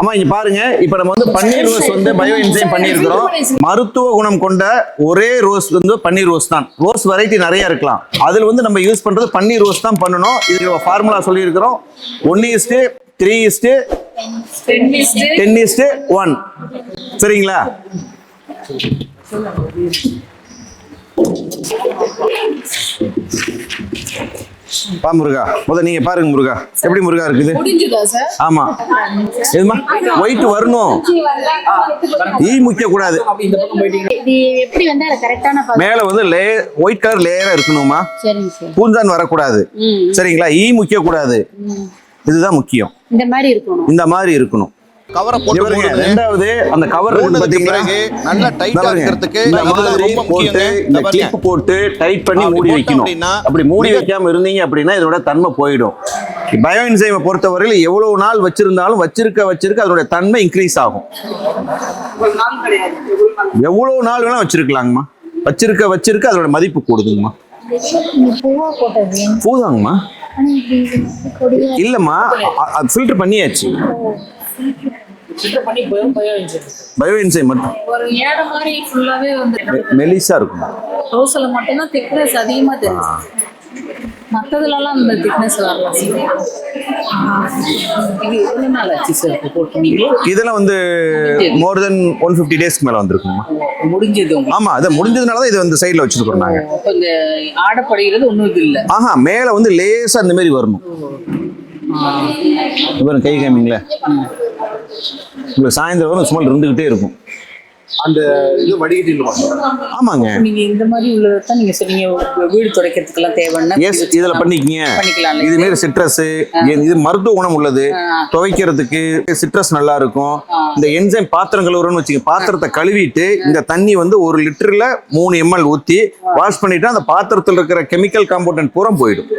அம்மா இங்க பாருங்க. இப்ப நம்ம வந்து பன்னீர் ரோஸ் வந்து பயோ என்சைம் பண்ணியிருக்கிறோம். மருத்துவ குணம் கொண்ட ஒரே ரோஸ் வந்து பன்னீர் ரோஸ் தான். ரோஸ் வெரைட்டி நிறைய இருக்கலாம். அதுல வந்து நம்ம யூஸ் பண்றது பன்னீர் ரோஸ் தான் பண்ணணும். இதுக்கு ஃபார்முலா சொல்லியிருக்கிறோம். ஒன்னு is to three is to ten is to one சரிங்களா? பா முருகா. முத நீங்க பாருங்க முருகா. எப்படி முருகா இருக்குது? ஆமா. எதுமா ஒயிட் வரணும். ஈ முக்கிய கூடாது மேல வந்து லே ஒயிட் கலர் லேயரா இருக்கணுமா சரிங்க சார் பூஞ்சான் வரக்கூடாது. சரிங்களா? ஈ முக்கிய கூடாது இதுதான் முக்கியம். இந்த மாதிரி இருக்கணும். இந்த மாதிரி இருக்கணும். கவரை போட்டு. ரெண்டாவது அந்த கவர் பாத்தீங்களா? பிறகு நல்லா டைட்டா இருக்கிறதுக்கு இந்த மாதிரி போட்டு. இந்த. கிளிப் போட்டு டைட் பண்ணி மூடி வைக்கணும். அப்படின்னா அப்படி மூடி வைக்காம இருந்தீங்க அப்படின்னா இதோட தன்மை போயிடும். பயோ என்சைமை பொறுத்தவரையில் எவ்வளவு நாள் வச்சிருந்தாலும் வச்சிருக்க வச்சிருக்க அதோட தன்மை இன்க்ரீஸ் ஆகும். எவ்வளவு நாள் வேணா வச்சிருக்கலாங்கம்மா. வச்சிருக்க வச்சிருக்க அதோட மதிப்பு கூடுதுங்கம்மா. பூதாங்கம்மா. இல்லம்மா ஃபில்டர் பண்ணியாச்சு. பயோ என்சைம் மட்டும். ஒரு ஏடை மாதிரி ஃபுல்லாவே வந்து மெலிசா இருக்கும். ரோஸ்ல மட்டும்தான் திக்னஸ் அதிகமா தெரியுது மத்ததுலலாம் அந்த திக்னஸ் வரல. இது எவ்வளவு நாள் ஆச்சு சார் இப்போ போட்டு நீங்க இதெல்லாம் வந்து மோர் தென் ஒன் ஃபிஃப்டி டேஸ்க்கு மேல வந்திருக்குமா முடிஞ்சது உங்களுக்கு. ஆமா அது முடிஞ்சதுனால தான் இது வந்து சைடுல வச்சிருக்கோம் நாங்க. அப்ப இந்த ஆடப்படுகிறது ஒண்ணும் இது இல்ல. ஆஹா மேல வந்து லேசா இந்த மாதிரி வரணும். இவரும் கை காமிங்களே. உங்களுக்கு சாயந்தரம் வரும் சும்மா இருந்துகிட்டே இருக்கும். அந்த இது வடிகட்டிடுவாங்க ஆமாங்க. நீங்க இந்த மாதிரி உள்ளதான் நீங்க சொன்னீங்க வீடு துடைக்கிறதுக்கெல்லாம் தேவைன்னா எஸ் இதுல பண்ணிக்கங்க. பண்ணிக்கலாம்ல. இது மாரி சிட்ரஸ் இது மருத்துவ குணம் உள்ளது. துவைக்கிறதுக்கு சிட்ரஸ் நல்லா இருக்கும். இந்த என்சைம் பாத்திரம் கழுவுறோம்னு வச்சுக்க பாத்திரத்தை கழுவிட்டு இந்த தண்ணி வந்து ஒரு லிட்டர்ல மூணு எம்எல் ஊத்தி வாஷ் பண்ணிட்டா அந்த பாத்திரத்தில் இருக்கிற கெமிக்கல் காம்பவுண்ட் பூரா போயிடும்.